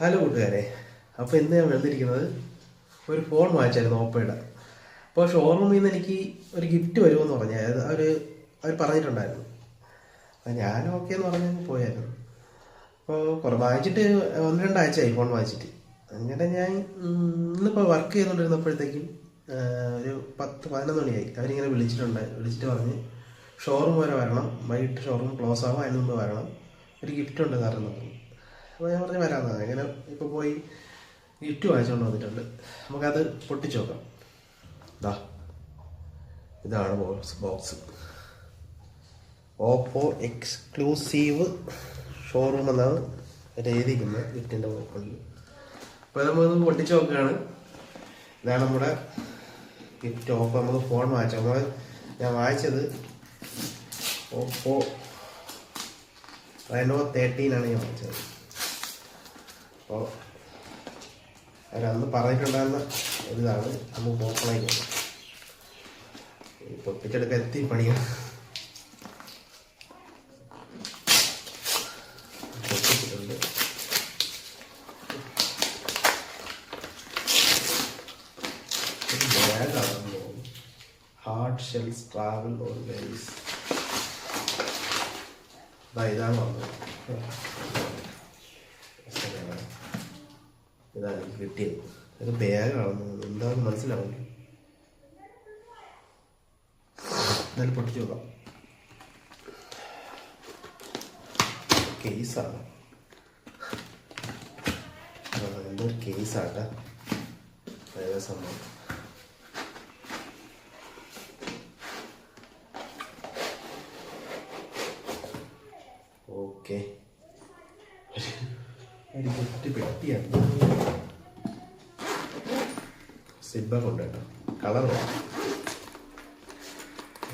Hello കൂട്ടുകാരെ. അപ്പോൾ ഇന്ന് ഞാൻ വന്നിരിക്കുന്നത് ഒരു ഫോൺ വാങ്ങിച്ചായിരുന്നു ഓപ്പോയുടെ. അപ്പോൾ ഷോറൂമിൽ നിന്ന് എനിക്ക് ഒരു ഗിഫ്റ്റ് വരുമെന്ന് പറഞ്ഞു. അതായത് അവർ അവർ പറഞ്ഞിട്ടുണ്ടായിരുന്നു. അപ്പോൾ ഞാൻ ഓക്കെ എന്ന് പറഞ്ഞ് പോയായിരുന്നു. അപ്പോൾ കുറേ വാങ്ങിച്ചിട്ട് ഒന്ന് രണ്ടാഴ്ചയായി ഫോൺ വാങ്ങിച്ചിട്ട്. അങ്ങനെ ഞാൻ ഇന്നിപ്പോൾ വർക്ക് ചെയ്തുകൊണ്ടിരുന്നപ്പോഴത്തേക്കും ഒരു പത്ത് പതിനൊന്ന് മണിയായി. അവരിങ്ങനെ വിളിച്ചിട്ടുണ്ട് വിളിച്ചിട്ട് പറഞ്ഞ് ഷോറൂം വരെ വരണം. വൈകിട്ട് ഷോറൂം ക്ലോസ് ആവും അതിന് മുമ്പ് വരണം. ഒരു ഗിഫ്റ്റ് ഉണ്ട് സാറെന്ന് പറഞ്ഞു അപ്പോൾ ഞാൻ പറഞ്ഞ് വരാമെന്നാണ് അങ്ങനെ ഇപ്പോൾ പോയി ഗിഫ്റ്റ് വാങ്ങിച്ചുകൊണ്ട് വന്നിട്ടുണ്ട്. നമുക്കത് പൊട്ടിച്ചു നോക്കാം. ഇതാ ഇതാണ് box box Oppo exclusive showroom എന്നാണ് എഴുതിയിരിക്കുന്നത് ഗിഫ്റ്റിന്റെ ബോക്സിൽ അപ്പോൾ നമ്മളൊന്ന് പൊട്ടിച്ചു നോക്കുകയാണ്. ഇതാണ് നമ്മുടെ ഗിഫ്റ്റ് ഓപ്പോ നമുക്ക് ഫോൺ വാങ്ങിച്ചത് നമ്മൾ ഞാൻ വായിച്ചത് ഓപ്പോ റെനോ തേർട്ടീനാണ് ഞാൻ വാങ്ങിച്ചത്. അപ്പോൾ അവരന്ന് പറഞ്ഞിട്ടുണ്ടായിരുന്ന ഒരിതാണ് അന്ന് പോകുന്നത് പൊട്ടിച്ചെടുക്കാൻ എത്തി പണിയാണ്? ഹാർഡ് ഷെൽസ് ട്രാവൽ ഓൾവേസ് ഇതാണ് വന്നത്. ഇതാണ് എനിക്ക് കിട്ടിയത് ഒരു ബാഗാണെന്ന് എന്താണെന്ന് മനസ്സിലാവില്ല എന്നാലും പൊട്ടിച്ചു നോക്കാം. കേസാണ്. എന്തൊരു കേസാട്ടാ അതായത് സംഭവം. ഓക്കെ. ഒരു ഗിഫ്റ്റ് പെട്ടിയാണ്. സിബ ഉണ്ട് കേട്ടോ കളർ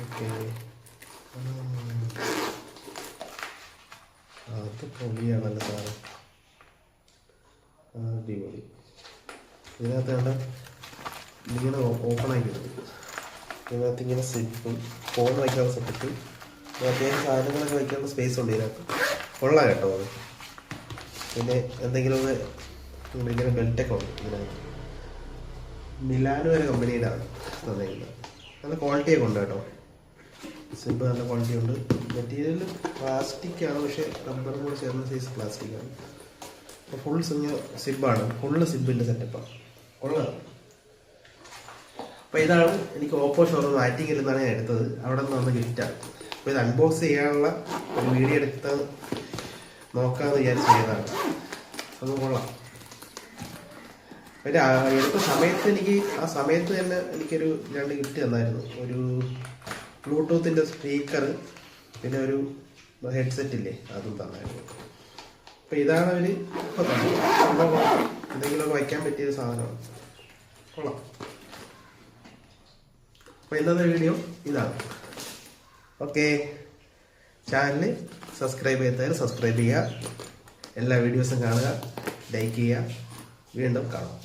ഓക്കെ. അത് പൊളിയാണല്ലോ സാറ്. അടിപൊളി. ഇതിനകത്ത് കണ്ട ഇങ്ങനെ ഓപ്പൺ ആക്കിയിട്ടുണ്ട്. ഇതിനകത്ത് ഇങ്ങനെ സിബും ഫോൺ വയ്ക്കാനുള്ള സെറ്റപ്പ് അത്യാവശ്യം സാധനങ്ങളൊക്കെ വയ്ക്കാനുള്ള സ്പേസ് ഉണ്ട് ഇതിനകത്ത്. കൊള്ളാം കേട്ടോ അത്. പിന്നെ എന്തെങ്കിലും ഒന്ന് ഇങ്ങനെ ബെൽറ്റൊക്കെ ഉണ്ട് ഇതിനകത്ത്? മിലാനോ ഒരു കമ്പനിയുടെ ആണ് തന്നേക്കുന്നത് നല്ല ക്വാളിറ്റിയൊക്കെ ഉണ്ട് കേട്ടോ. സിബ് നല്ല ക്വാളിറ്റി ഉണ്ട്. മെറ്റീരിയൽ പ്ലാസ്റ്റിക് ആണ് പക്ഷേ റബ്ബറും കൂടെ ചേർന്ന സൈസ് പ്ലാസ്റ്റിക് ആണ്. അപ്പോൾ ഫുൾ സിങ് സിബാണ് ഫുള്ള് സിബിന്റെ സെറ്റപ്പാണ് ഉള്ളത് അപ്പോൾ ഇതാണ് എനിക്ക് ഓപ്പോ ഷോറൂം ആറ്റിങ്ങിൽ നിന്നാണ് ഞാൻ എടുത്തത്. അവിടെ നിന്ന് വന്ന ഗിഫ്റ്റാണ് അപ്പോൾ ഇത് അൺബോക്സ് ചെയ്യാനുള്ള ഒരു വീഡിയോ എടുത്ത് നോക്കാമെന്ന് വിചാരിച്ച് ചെയ്തതാണ് അത് കൊള്ളാം. പിന്നെ എടുത്ത സമയത്ത് എനിക്ക് ആ സമയത്ത് തന്നെ എനിക്കൊരു രണ്ട് ഗിഫ്റ്റ് തന്നായിരുന്നു. ഒരു ബ്ലൂടൂത്തിന്റെ സ്പീക്കർ പിന്നെ ഒരു ഹെഡ്സെറ്റ് ഇല്ലേ അതും തന്നായിരുന്നു. അപ്പം ഇതാണ് അവർ ഇപ്പോൾ തന്നെ. എന്തെങ്കിലുമൊക്കെ വയ്ക്കാൻ പറ്റിയ സാധനമാണ്. കൊള്ളാം. അപ്പോൾ ഇന്നത്തെ വീഡിയോ ഇതാണ്. ഓക്കെ. ചാനൽ സബ്സ്ക്രൈബ് ചെയ്താൽ സബ്സ്ക്രൈബ് ചെയ്യുക. എല്ലാ വീഡിയോസും കാണുക ലൈക്ക് ചെയ്യുക. വീണ്ടും കാണാം.